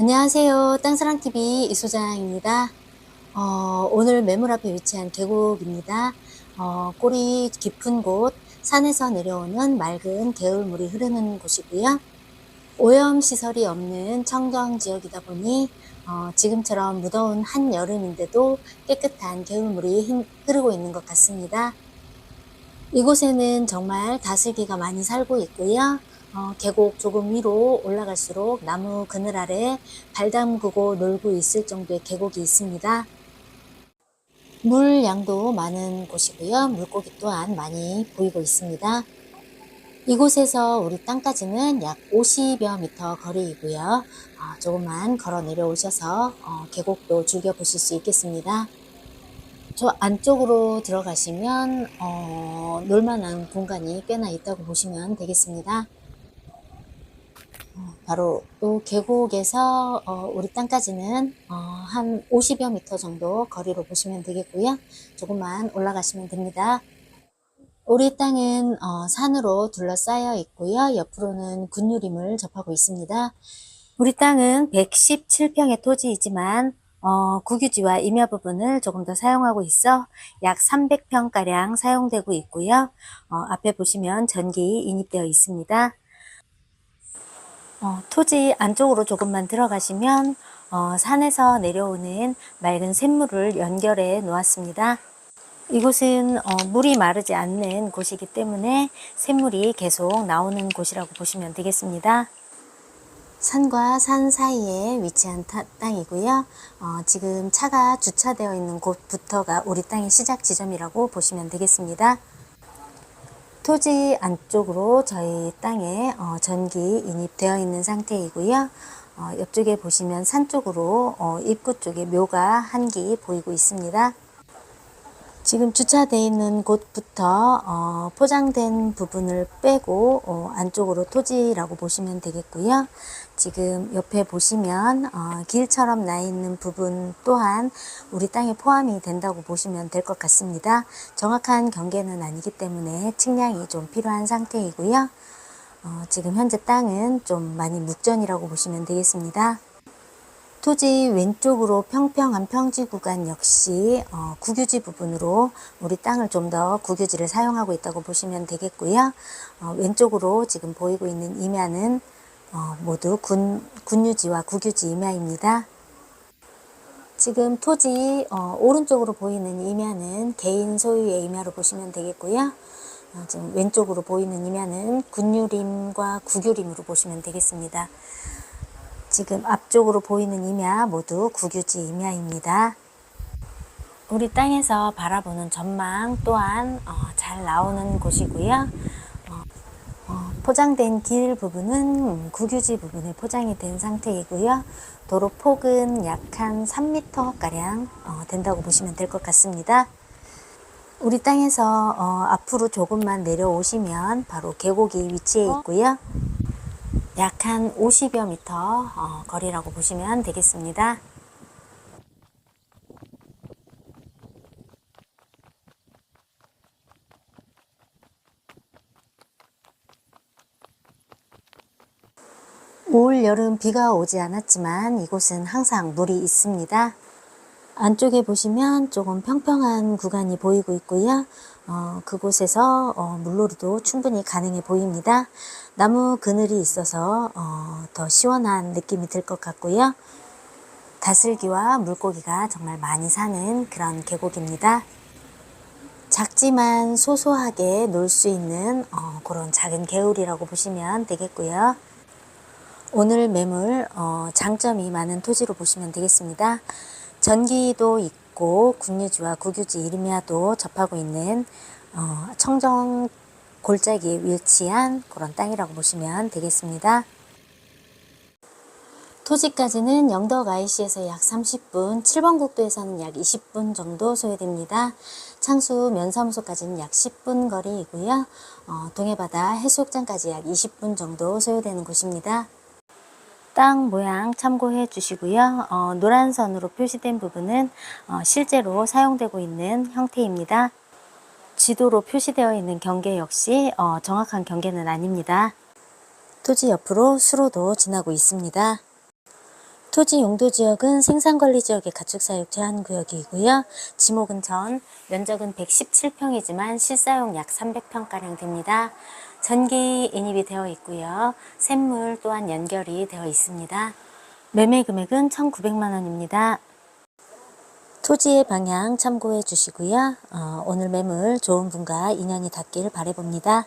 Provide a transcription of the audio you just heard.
안녕하세요. 땅사랑TV 이소장입니다. 어, 오늘 매물 앞에 위치한 계곡입니다. 어, 꼬리 깊은 곳, 산에서 내려오는 맑은 개울물이 흐르는 곳이고요. 오염 시설이 없는 청정 지역이다 보니 어, 지금처럼 무더운 한여름인데도 깨끗한 개울물이 흐- 흐르고 있는 것 같습니다. 이곳에는 정말 다슬기가 많이 살고 있고요. 어, 계곡 조금 위로 올라갈수록 나무 그늘 아래 발 담그고 놀고 있을 정도의 계곡이 있습니다. 물 양도 많은 곳이고요. 물고기 또한 많이 보이고 있습니다. 이곳에서 우리 땅까지는 약 50여 미터 거리이고요. 어, 조금만 걸어 내려오셔서 어, 계곡도 즐겨보실 수 있겠습니다. 저 안쪽으로 들어가시면 어, 놀만한 공간이 꽤나 있다고 보시면 되겠습니다. 어, 바로 또 계곡에서 어, 우리 땅까지는 어, 한 50여 미터 정도 거리로 보시면 되겠고요. 조금만 올라가시면 됩니다. 우리 땅은 어, 산으로 둘러싸여 있고요. 옆으로는 군유림을 접하고 있습니다. 우리 땅은 117평의 토지이지만 어, 국유지와 임야 부분을 조금 더 사용하고 있어 약 300평가량 사용되고 있고요. 어, 앞에 보시면 전기 인입되어 있습니다. 어, 토지 안쪽으로 조금만 들어가시면 어, 산에서 내려오는 맑은 샘물을 연결해 놓았습니다. 이곳은 어, 물이 마르지 않는 곳이기 때문에 샘물이 계속 나오는 곳이라고 보시면 되겠습니다. 산과 산 사이에 위치한 타- 땅이고요. 어, 지금 차가 주차되어 있는 곳부터가 우리 땅의 시작 지점이라고 보시면 되겠습니다. 토지 안쪽으로 저희 땅에 어, 전기 인입되어 있는 상태이고요. 어, 옆쪽에 보시면 산 쪽으로 어, 입구 쪽에 묘가 한 기 보이고 있습니다. 지금 주차되어 있는 곳부터 어, 포장된 부분을 빼고 어, 안쪽으로 토지라고 보시면 되겠고요. 지금 옆에 보시면 어, 길처럼 나 있는 부분 또한 우리 땅에 포함이 된다고 보시면 될 것 같습니다. 정확한 경계는 아니기 때문에 측량이 좀 필요한 상태이고요. 어, 지금 현재 땅은 좀 많이 묵전이라고 보시면 되겠습니다. 토지 왼쪽으로 평평한 평지 구간 역시 어, 국유지 부분으로 우리 땅을 좀 더 국유지를 사용하고 있다고 보시면 되겠고요. 어, 왼쪽으로 지금 보이고 있는 임야는 어, 모두 군, 군유지와 국유지 임야입니다. 지금 토지 어, 오른쪽으로 보이는 임야는 개인 소유의 임야로 보시면 되겠고요. 어, 지금 왼쪽으로 보이는 임야는 군유림과 국유림으로 보시면 되겠습니다. 지금 앞쪽으로 보이는 임야 모두 국유지 임야입니다. 우리 땅에서 바라보는 전망 또한 어, 잘 나오는 곳이고요. 어, 어, 포장된 길 부분은 국유지 부분에 포장이 된 상태이고요. 도로 폭은 약 한 3m 가량 어, 된다고 보시면 될 것 같습니다. 우리 땅에서 어, 앞으로 조금만 내려오시면 바로 계곡이 위치해 있고요. 약 한 50여 미터 어, 거리라고 보시면 되겠습니다. 올 여름 비가 오지 않았지만 이곳은 항상 물이 있습니다. 안쪽에 보시면 조금 평평한 구간이 보이고 있고요. 어, 그곳에서 어, 물놀이도 충분히 가능해 보입니다. 나무 그늘이 있어서 어, 더 시원한 느낌이 들 것 같고요. 다슬기와 물고기가 정말 많이 사는 그런 계곡입니다. 작지만 소소하게 놀 수 있는 어, 그런 작은 개울이라고 보시면 되겠고요. 오늘 매물 어, 장점이 많은 토지로 보시면 되겠습니다. 전기도 있고 국유지와 국유지 이름야도 접하고 있는 어, 청정 골짜기에 위치한 그런 땅이라고 보시면 되겠습니다. 토지까지는 영덕 IC에서 약 30분, 7번 국도에서는 약 20분 정도 소요됩니다. 창수 면사무소까지는 약 10분 거리이고요. 어, 동해바다 해수욕장까지 약 20분 정도 소요되는 곳입니다. 땅 모양 참고해 주시고요. 어, 노란 선으로 표시된 부분은 어, 실제로 사용되고 있는 형태입니다. 지도로 표시되어 있는 경계 역시 어, 정확한 경계는 아닙니다. 토지 옆으로 수로도 지나고 있습니다. 토지 용도 지역은 생산관리 지역의 가축사육 제한 구역이고요. 지목은 전, 면적은 117평이지만 실사용 약 300평가량 됩니다. 전기 인입이 되어 있고요. 샘물 또한 연결이 되어 있습니다. 매매 금액은 1,900만 원입니다. 토지의 방향 참고해 주시고요. 어, 오늘 매물 좋은 분과 인연이 닿길 바라봅니다.